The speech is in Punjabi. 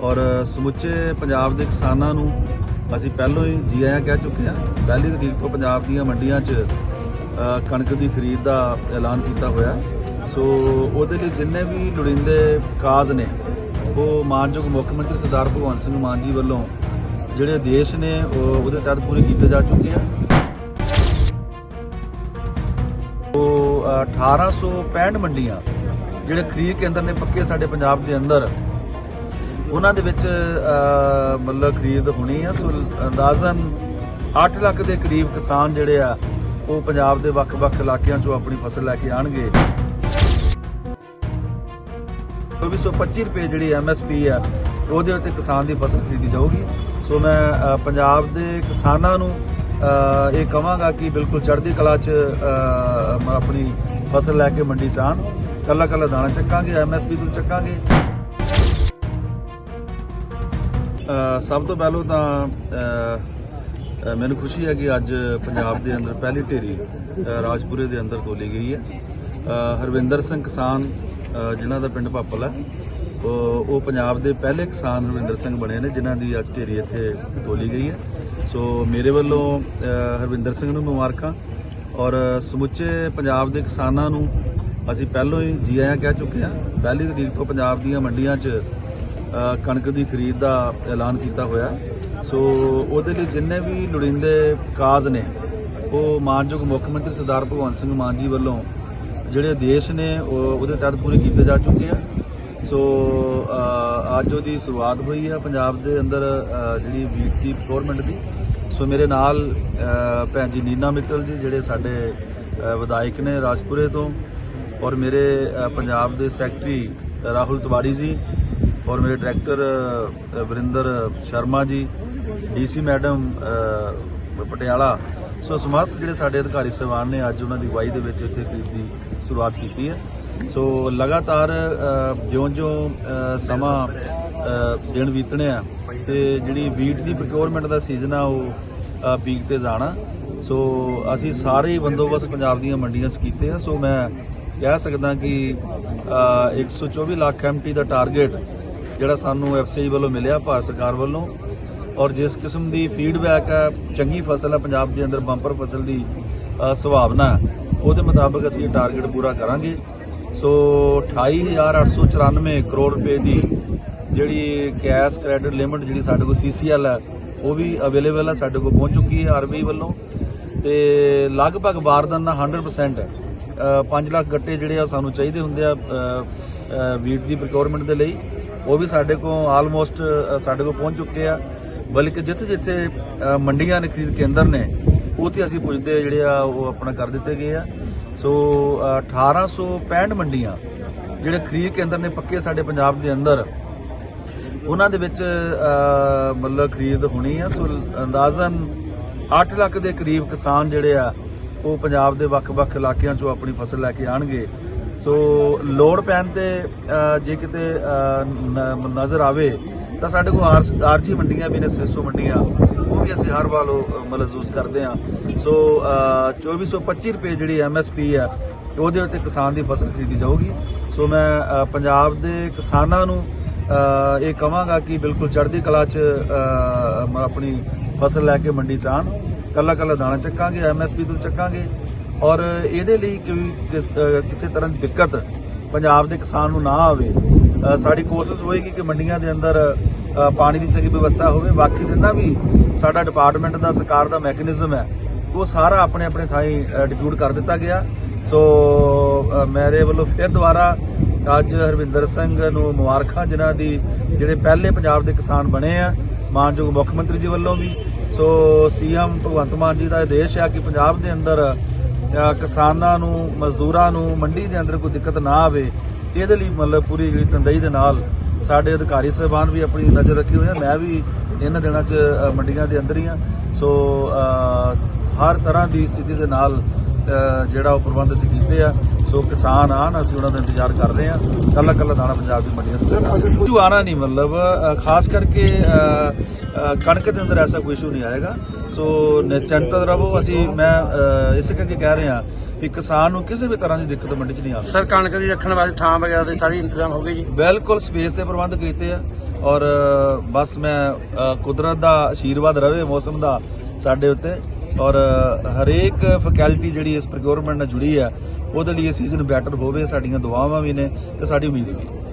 ਔਰ ਸਮੁੱਚੇ ਪੰਜਾਬ ਦੇ ਕਿਸਾਨਾਂ ਨੂੰ ਅਸੀਂ ਪਹਿਲਾਂ ਹੀ ਜੀ ਆਇਆਂ ਕਹਿ ਚੁੱਕੇ ਹਾਂ। ਪਹਿਲੀ ਤਰੀਕ ਤੋਂ ਪੰਜਾਬ ਦੀਆਂ ਮੰਡੀਆਂ 'ਚ ਕਣਕ ਦੀ ਖਰੀਦ ਦਾ ਐਲਾਨ ਕੀਤਾ ਹੋਇਆ। ਸੋ ਉਹਦੇ ਲਈ ਜਿੰਨੇ ਵੀ ਲੋੜੀਂਦੇ ਕਾਜ਼ ਨੇ ਉਹ ਮਾਨਯੋਗ ਮੁੱਖ ਮੰਤਰੀ ਸਰਦਾਰ ਭਗਵੰਤ ਸਿੰਘ ਮਾਨ ਜੀ ਵੱਲੋਂ ਜਿਹੜੇ ਆਦੇਸ਼ ਨੇ ਉਹਦੇ ਤਹਿਤ ਪੂਰੇ ਕੀਤੇ ਜਾ ਚੁੱਕੇ ਆ। ਉਹ ਅ, 1865 ਮੰਡੀਆਂ ਜਿਹੜੇ ਖਰੀਦ ਕੇਂਦਰ ਨੇ ਪੱਕੇ ਸਾਡੇ ਪੰਜਾਬ ਦੇ ਅੰਦਰ ਉਹਨਾਂ ਦੇ ਵਿੱਚ ਮਤਲਬ ਖਰੀਦ ਹੋਣੀ ਆ। ਸੋ ਅੰਦਾਜ਼ਨ 8 ਲੱਖ ਦੇ ਕਰੀਬ ਕਿਸਾਨ ਜਿਹੜੇ ਆ, ਉਹ ਪੰਜਾਬ ਦੇ ਵੱਖ-ਵੱਖ ਇਲਾਕਿਆਂ ਚੋਂ ਆਪਣੀ ਫਸਲ ਲੈ ਕੇ ਆਣਗੇ। 2425 ਰੁਪਏ ਜਿਹੜੀ ਐਮਐਸਪੀ ਆ, ਉਹਦੇ ਉੱਤੇ ਕਿਸਾਨ ਦੀ ਫਸਲ ਖਰੀਦੀ ਜਾਊਗੀ। ਸੋ ਮੈਂ ਪੰਜਾਬ ਦੇ ਕਿਸਾਨਾਂ ਨੂੰ ਇਹ ਕਹਾਂਗਾ ਕਿ ਬਿਲਕੁਲ ਚੜ੍ਹਦੀ ਕਲਾ 'ਚ ਆਪਣੀ ਫਸਲ ਲੈ ਕੇ ਮੰਡੀ 'ਚ ਆਉਣ। ਕੱਲਾ ਕੱਲਾ ਦਾਣਾ ਚੱਕਾਂਗੇ ਐਮਐਸਪੀ ਤੋਂ ਚੱਕਾਂਗੇ। ਸਭ ਤੋਂ ਪਹਿਲਾਂ ਤਾਂ ਮੈਨੂੰ ਖੁਸ਼ੀ ਹੈ ਕਿ ਅੱਜ ਪੰਜਾਬ ਦੇ ਅੰਦਰ ਪਹਿਲੀ ਢੇਰੀ ਰਾਜਪੁਰੇ ਦੇ ਅੰਦਰ ਤੋਲੀ ਗਈ ਹੈ। ਹਰਵਿੰਦਰ ਸਿੰਘ ਕਿਸਾਨ ਜਿਨ੍ਹਾਂ ਦਾ ਪਿੰਡ ਪਾਪਲ ਹੈ, ਉਹ ਉਹ ਪੰਜਾਬ ਦੇ ਪਹਿਲੇ ਕਿਸਾਨ ਹਰਵਿੰਦਰ ਸਿੰਘ ਬਣੇ ਨੇ, ਜਿਨ੍ਹਾਂ ਦੀ ਅੱਜ ਢੇਰੀ ਇੱਥੇ ਤੋਲੀ ਗਈ ਹੈ। ਸੋ ਮੇਰੇ ਵੱਲੋਂ ਹਰਵਿੰਦਰ ਸਿੰਘ ਨੂੰ ਮੁਬਾਰਕਾਂ। ਔਰ ਸਮੁੱਚੇ ਪੰਜਾਬ ਦੇ ਕਿਸਾਨਾਂ ਨੂੰ ਅਸੀਂ ਪਹਿਲਾਂ ਹੀ ਜੀ ਆਇਆਂ ਕਹਿ ਚੁੱਕੇ ਹਾਂ, ਪਹਿਲੀ ਤਰੀਕ ਤੋਂ ਪੰਜਾਬ ਦੀਆਂ ਮੰਡੀਆਂ 'ਚ ਕਣਕ ਦੀ ਖਰੀਦ ਦਾ ਐਲਾਨ ਕੀਤਾ ਹੋਇਆ ਸੋ ਉਹਦੇ ਲਈ ਜਿੰਨੇ ਵੀ ਲੋੜੀਂਦੇ ਕਾਜ਼ ਨੇ, ਉਹ ਮਾਨਯੋਗ ਮੁੱਖ ਮੰਤਰੀ ਸਰਦਾਰ ਭਗਵੰਤ ਸਿੰਘ ਮਾਨ ਜੀ ਵੱਲੋਂ ਜਿਹੜੇ ਦੇਸ਼ ਨੇ, ਉਹ ਉਹਦੇ ਤਹਿਤ ਪੂਰੇ ਕੀਤੇ ਜਾ ਚੁੱਕੇ ਆ। ਸੋ ਅੱਜ ਉਹਦੀ ਸ਼ੁਰੂਆਤ ਹੋਈ ਆ ਪੰਜਾਬ ਦੇ ਅੰਦਰ ਜਿਹੜੀ ਵੀਟ ਦੀ ਗਵਰਨਮੈਂਟ ਦੀ। ਸੋ ਮੇਰੇ ਨਾਲ ਭੈਣ ਜੀ ਨੀਨਾ ਮਿੱਤਲ ਜੀ, ਜਿਹੜੇ ਸਾਡੇ ਵਿਧਾਇਕ ਨੇ ਰਾਜਪੁਰੇ ਤੋਂ, ਔਰ ਮੇਰੇ ਪੰਜਾਬ ਦੇ ਸੈਕਟਰੀ ਰਾਹੁਲ ਤਿਵਾੜੀ ਜੀ ਔਰ ਮੇਰੇ ਡਾਇਰੈਕਟਰ ਅ, Varinder Sharma ji DC madam Patiala. So ਸਮਸਤ ਜਿਹੜੇ ਸਾਡੇ ਅਧਿਕਾਰੀ ਸਹਿਬਾਨ ਨੇ ਅੱਜ ਉਹਨਾਂ ਦੀ ਅਗਵਾਈ ਦੇ ਵਿੱਚ ਇੱਥੇ ਖਰੀਦ ਦੀ ਸ਼ੁਰੂਆਤ ਕੀਤੀ ਹੈ। ਸੋ ਲਗਾਤਾਰ ਜਿਉਂ-ਜਿਉਂ ਸਮਾਂ ਦਿਨ ਬੀਤਣੇ ਆ ਤੇ ਜਿਹੜੀ ਵੀਟ ਦੀ ਪ੍ਰੋਕਿਉਰਮੈਂਟ ਦਾ ਸੀਜ਼ਨ ਆ ਉਹ ਪੀਕ ਤੇ ਜਾਣਾ। ਸੋ ਅਸੀਂ ਸਾਰੇ ਬੰਦੋਬਸਤ ਪੰਜਾਬ ਦੀਆਂ ਮੰਡੀਆਂ 'ਚ ਕੀਤੇ ਆ। ਸੋ ਮੈਂ ਕਹਿ ਸਕਦਾ ਕਿ ਅ, 124 ਲੱਖ ਐਮਟੀ ਦਾ ਟਾਰਗੇਟ ਜਿਹੜਾ ਸਾਨੂੰ ਐਫਸੀਆਈ ਵੱਲੋਂ ਮਿਲਿਆ ਭਾਰਤ ਸਰਕਾਰ ਵੱਲੋਂ। ਔਰ ਜਿਸ ਕਿਸਮ ਦੀ ਫੀਡਬੈਕ ਹੈ ਚੰਗੀ ਫਸਲ ਹੈ ਪੰਜਾਬ ਦੇ ਅੰਦਰ ਬੰਪਰ ਫਸਲ ਦੀ ਸੁਭਾਵਨਾ ਹੈ, ਉਹਦੇ ਮੁਤਾਬਕ ਅਸੀਂ ਟਾਰਗੇਟ ਪੂਰਾ ਕਰਾਂਗੇ। ਸੋ 28894 ਕਰੋੜ ਰੁਪਏ ਦੀ ਜਿਹੜੀ ਕੈਸ਼ ਕ੍ਰੈਡਿਟ ਲਿਮਿਟ ਜਿਹੜੀ ਸਾਡੇ ਕੋਲ ਸੀਸੀਐਲ ਹੈ ਉਹ ਵੀ ਅਵੇਲੇਬਲ ਹੈ ਸਾਡੇ ਕੋਲ ਪਹੁੰਚ ਚੁੱਕੀ ਹੈ ਆਰਬੀਆਈ ਵੱਲੋਂ। ਤੇ ਲਗਭਗ ਵਾਰਦਾਨਾ ਨਾਲ 100% ਹੈ। 5 ਲੱਖ ਗੱਟੇ ਜਿਹੜੇ ਆ ਸਾਨੂੰ ਚਾਹੀਦੇ ਹੁੰਦੇ ਆ ਵੀਟ ਦੀ ਪ੍ਰੋਕਿਉਰਮੈਂਟ ਦੇ ਲਈ। ਉਹ ਵੀ ਸਾਡੇ ਕੋਲ ਆਲਮੋਸਟ ਸਾਡੇ ਕੋਲ ਪਹੁੰਚ ਚੁੱਕੇ ਆ। ਬਲਕਿ ਜਿੱਥੇ ਜਿੱਥੇ ਮੰਡੀਆਂ ਨੇ ਖਰੀਦ ਕੇਂਦਰ ਨੇ ਉੱਥੇ ਅਸੀਂ ਪੁੱਜਦੇ ਜਿਹੜੇ ਆ ਉਹ ਆਪਣਾ ਕਰ ਦਿੱਤੇ ਗਏ ਆ। ਸੋ ਅ, 1865 ਮੰਡੀਆਂ ਜਿਹੜੇ ਖਰੀਦ ਕੇਂਦਰ ਨੇ ਪੱਕੇ ਸਾਡੇ ਪੰਜਾਬ ਦੇ ਅੰਦਰ ਉਹਨਾਂ ਦੇ ਵਿੱਚ ਮਤਲਬ ਖਰੀਦ ਹੋਣੀ ਆ। ਸੋ ਅੰਦਾਜ਼ਨ 8 ਲੱਖ ਦੇ ਕਰੀਬ ਕਿਸਾਨ ਜਿਹੜੇ ਆ ਉਹ ਪੰਜਾਬ ਦੇ ਵੱਖ-ਵੱਖ ਇਲਾਕਿਆਂ ਚੋਂ ਆਪਣੀ ਫਸਲ ਲੈ ਕੇ ਆਣਗੇ। ਸੋ ਲੋੜ ਪੈਣ ਤੇ ਜੇ ਕਿਤੇ ਨ- ਨਜ਼ਰ ਆਵੇ ਤਾਂ ਸਾਡੇ ਕੋਲ ਆਰ- ਆਰਜੀ ਮੰਡੀਆਂ ਵੀ ਨੇ 600 ਮੰਡੀਆਂ ਉਹ ਵੀ ਅਸੀਂ ਹਰ ਵਾਰ ਉਹ, ਮਤਲਬ ਕਰਦੇ ਆ ਸੋ ਅ, 2425 ਰੁਪਏ ਜਿਹੜੀ ਐਮਐਸਪੀ ਆ ਉਹਦੇ ਉੱਤੇ ਕਿਸਾਨ ਦੀ ਫਸਲ ਖਰੀਦੀ ਜਾਊਗੀ। ਸੋ ਮੈਂ ਪੰਜਾਬ ਦੇ ਕਿਸਾਨਾਂ ਨੂੰ ਇਹ ਕਹਾਂਗਾ ਕਿ ਬਿਲਕੁਲ ਚੜ੍ਹਦੀ ਕਲਾ 'ਚ ਆਪਣੀ ਫਸਲ ਲੈ ਕੇ ਮੰਡੀ 'ਚ ਆਉਣ। ਕੱਲਾ ਕੱਲਾ ਦਾਣਾ ਚੱਕਾਂਗੇ ਐਮਐਸਪੀ ਤੋਂ ਚੱਕਾਂਗੇ। ਔਰ ਇਹਦੇ ਲਈ ਕੋਈ ਕਿਸ- ਕਿਸੇ ਤਰ੍ਹਾਂ ਦੀ ਦਿੱਕਤ ਪੰਜਾਬ ਦੇ ਕਿਸਾਨ ਨੂੰ ਨਾ ਆਵੇ। ਸਾਡੀ ਕੋਸ਼ਿਸ਼ ਹੋਏਗੀ ਕਿ ਮੰਡੀਆਂ ਦੇ ਅੰਦਰ ਪਾਣੀ ਦੀ ਚੰਗੀ ਵਿਵਸਥਾ ਹੋਵੇ। ਬਾਕੀ ਜਿੰਨਾ ਵੀ ਸਾਡਾ ਡਿਪਾਰਟਮੈਂਟ ਦਾ, ਸਰਕਾਰ ਦਾ ਮੈਕੈਨਿਜ਼ਮ ਹੈ, ਉਹ ਸਾਰਾ ਆਪਣੇ ਆਪਣੇ ਥਾਈਂ ਡਿਪਿਊਟ ਕਰ ਦਿੱਤਾ ਗਿਆ। ਸੋ ਮੇਰੇ ਵੱਲੋਂ ਫਿਰ ਦੁਬਾਰਾ ਅੱਜ ਹਰਵਿੰਦਰ ਸਿੰਘ ਨੂੰ ਮੁਬਾਰਕਾਂ, ਜਿਨ੍ਹਾਂ ਦੀ ਜਿਹੜੇ ਪਹਿਲੇ ਪੰਜਾਬ ਦੇ ਕਿਸਾਨ ਬਣੇ ਆ, ਮਾਨਯੋਗ ਮੁੱਖ ਮੰਤਰੀ ਜੀ ਵੱਲੋਂ ਵੀ। ਸੋ, ਸੀਐਮ ਭਗਵੰਤ ਮਾਨ ਜੀ ਦਾ ਆਦੇਸ਼ ਆ ਕਿ ਪੰਜਾਬ ਦੇ ਅੰਦਰ ਕਿਸਾਨਾਂ ਨੂੰ, ਮਜ਼ਦੂਰਾਂ ਨੂੰ, ਮੰਡੀ ਦੇ ਅੰਦਰ ਕੋਈ ਦਿੱਕਤ ਨਾ ਆਵੇ, ਇਹਦੇ ਲਈ ਮਤਲਬ ਪੂਰੀ ਜਿਹੜੀ ਤੰਦਈ ਦੇ ਨਾਲ ਸਾਡੇ ਅਧਿਕਾਰੀ ਸਹਿਬਾਨ ਵੀ ਆਪਣੀ ਨਜ਼ਰ ਰੱਖੀ ਹੋਈ ਹੈ ਮੈਂ ਵੀ ਇਹਨਾਂ ਦਿਨਾਂ 'ਚ ਮੰਡੀਆਂ ਦੇ ਅੰਦਰ ਹੀ ਆ। ਸੋ ਹਰ ਤਰ੍ਹਾਂ ਦੀ ਸਥਿਤੀ ਦੇ ਨਾਲ ਜਿਹੜਾ ਉਹ ਪ੍ਰਬੰਧ ਅਸੀਂ ਕੀਤੇ ਆ ਸੋ ਕਿਸਾਨ ਆਣ ਅਸੀਂ ਉਹਨਾਂ ਦਾ ਇੰਤਜ਼ਾਰ ਕਰ ਰਹੇ ਆ ਕੱਲਾ ਕੱਲਾ ਦਾਣਾ ਪੰਜਾਬ ਦੀ ਮੰਡੀਆਂ ਤੋਂ ਇਸ਼ੂ ਆਣਾ ਨਹੀਂ ਮਤਲਬ ਖਾਸ ਕਰਕੇ ਕਣਕ ਦੇ ਅੰਦਰ ਐਸਾ ਕੋਈ ਇਸ਼ੂ ਨਹੀਂ ਆਏਗਾ। ਸੋ ਨਿਚੰਤ ਰਹੋ ਅਸੀਂ ਮੈਂ ਇਸੇ ਕਰਕੇ ਕਹਿ ਰਿਹਾ ਕਿ ਕਿਸਾਨ ਨੂੰ ਕਿਸੇ ਵੀ ਤਰ੍ਹਾਂ ਦੀ ਦਿੱਕਤ ਮੰਡੀ 'ਚ ਨਹੀਂ ਆਵੇ ਸਰ ਕਣਕ ਦੀ ਰੱਖਣ ਵਾਸਤੇ ਥਾਂ ਵਗੈਰਾ ਦੇ ਸਾਰੀ ਇੰਤਜ਼ਾਮ ਹੋ ਗਏ ਜੀ? ਬਿਲਕੁਲ ਸਪੇਸ ਦੇ ਪ੍ਰਬੰਧ ਕੀਤੇ ਆ ਔਰ ਬਸ ਮੈਂ ਕੁਦਰਤ ਦਾ ਆਸ਼ੀਰਵਾਦ ਰਵੇ ਮੌਸਮ ਦਾ ਸਾਡੇ ਉੱਤੇ। ਔਰ ਹਰੇਕ ਫੈਕਲਟੀ ਜਿਹੜੀ ਇਸ ਪ੍ਰੋਕਿਉਰਮੈਂਟ ਨਾਲ ਜੁੜੀ ਆ, ਉਹਦੇ ਲਈ ਇਹ ਸੀਜ਼ਨ ਬੈਟਰ ਹੋਵੇ, ਸਾਡੀਆਂ ਦੁਆਵਾਂ ਵੀ ਨੇ ਤੇ ਸਾਡੀ ਉਮੀਦ ਵੀ। ਹੈ